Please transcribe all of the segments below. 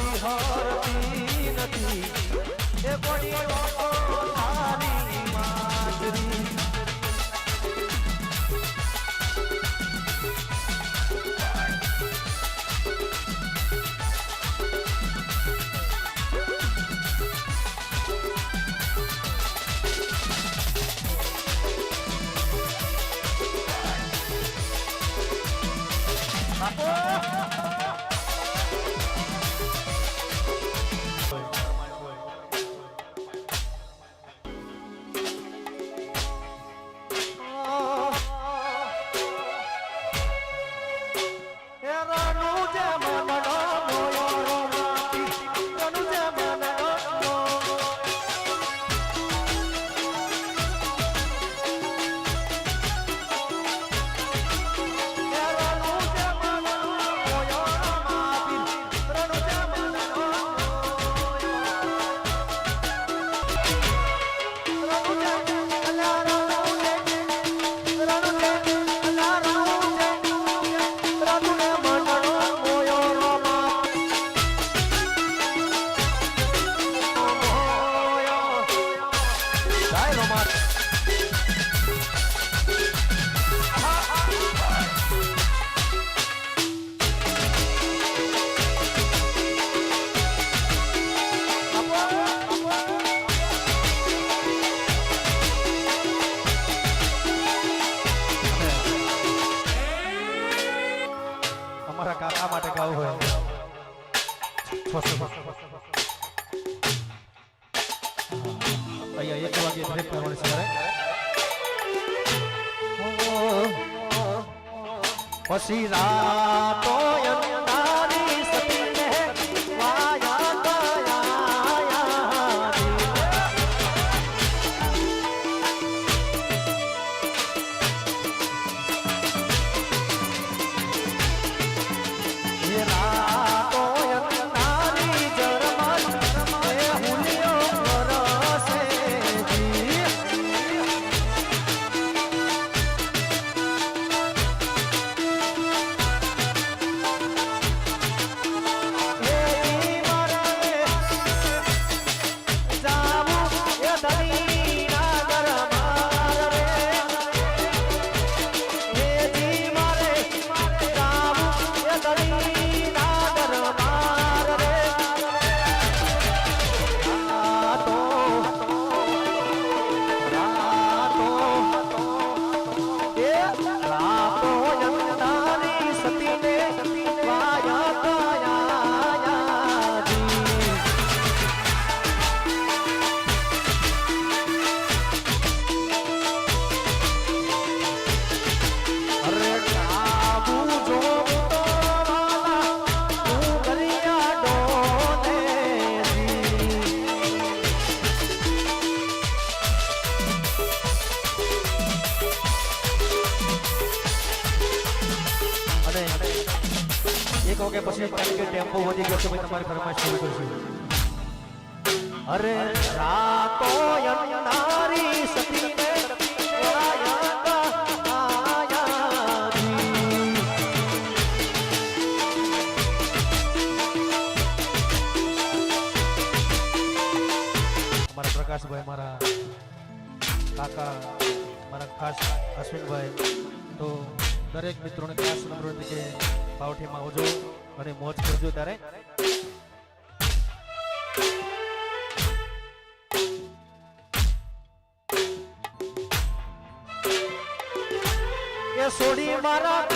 નથી હરતી નથી એ કોડી મારી માતરી Oh! પછી રાતો એક વાગે પછી કારણ કે ટેમ્પો વધી ગયો છે, ભાઈ તમારી ફરમાઈશ શરૂ કરશું? અરે રાતો યમનારી સતીને પ્રકાશભાઈ, મારા કાકા, મારા ખાસ અશ્વિનભાઈ, તો દરેક મિત્રોને ખાસ નમ્ર કે પાવઠીમાં આવજો અને મોજ કરજો ત્યારે. સોડી મારા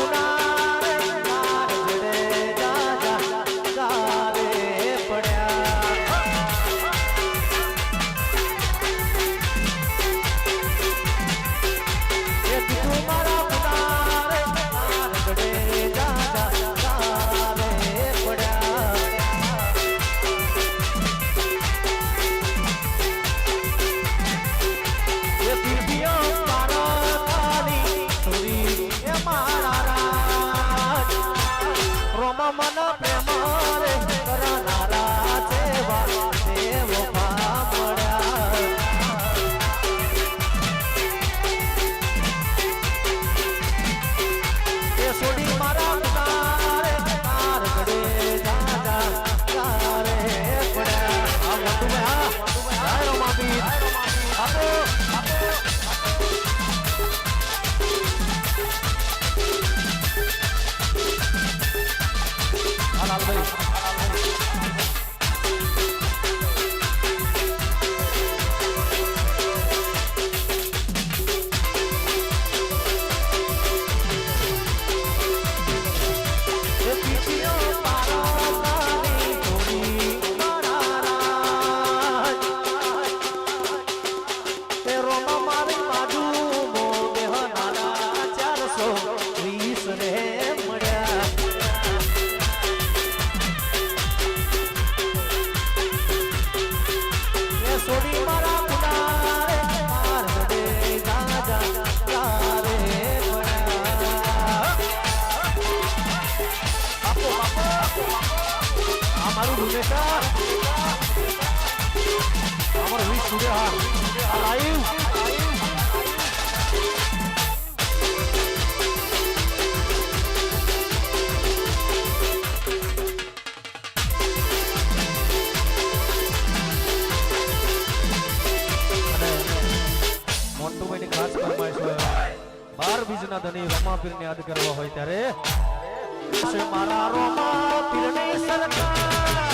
બેટા અમારો વીસ સ્ટુડિયો હા લાઈવ ખાસ ફરમાઈશ હોય. બાર બીજના ધની રમાપીરને યાદ કરવા હોય ત્યારે. મારા રોમા સરકાર.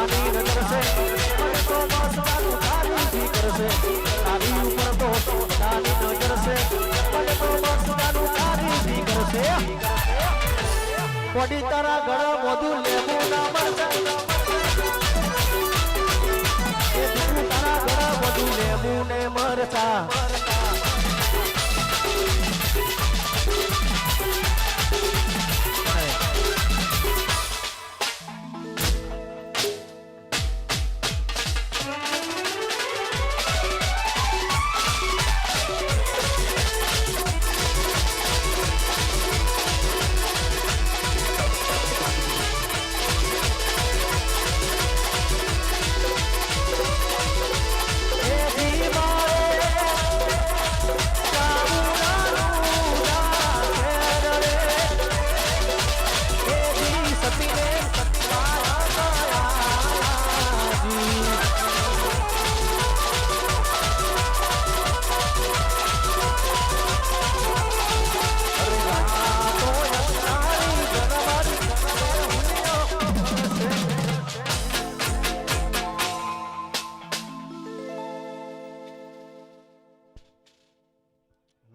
આવીર કરશે મને તો મારું ખાલી થી કરશે તારી ઉપર તો તારી નજર છે મને તો મારું ખાલી થી કરશે કોડી તારા ગળા વધુ લેવું ના મળશે તારા ગળા વધુ લેવું ને મરતા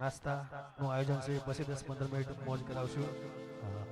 નાસ્તાનું આયોજન છે પછી દસ પંદર મિનિટ મોજ કરાવશું હા.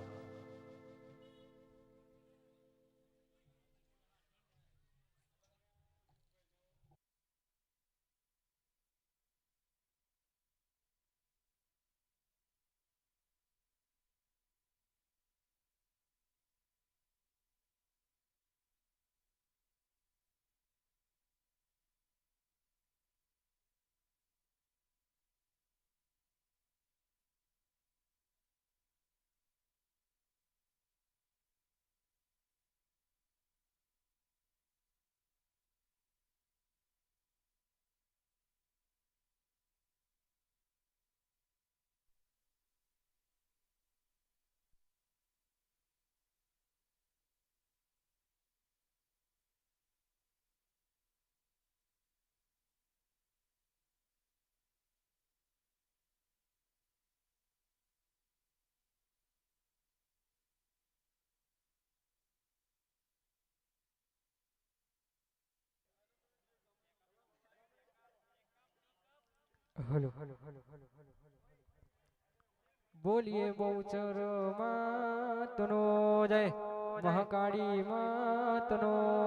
હલો. બોલીએ બહુચર માતનો જય. મહાકાળી માતનો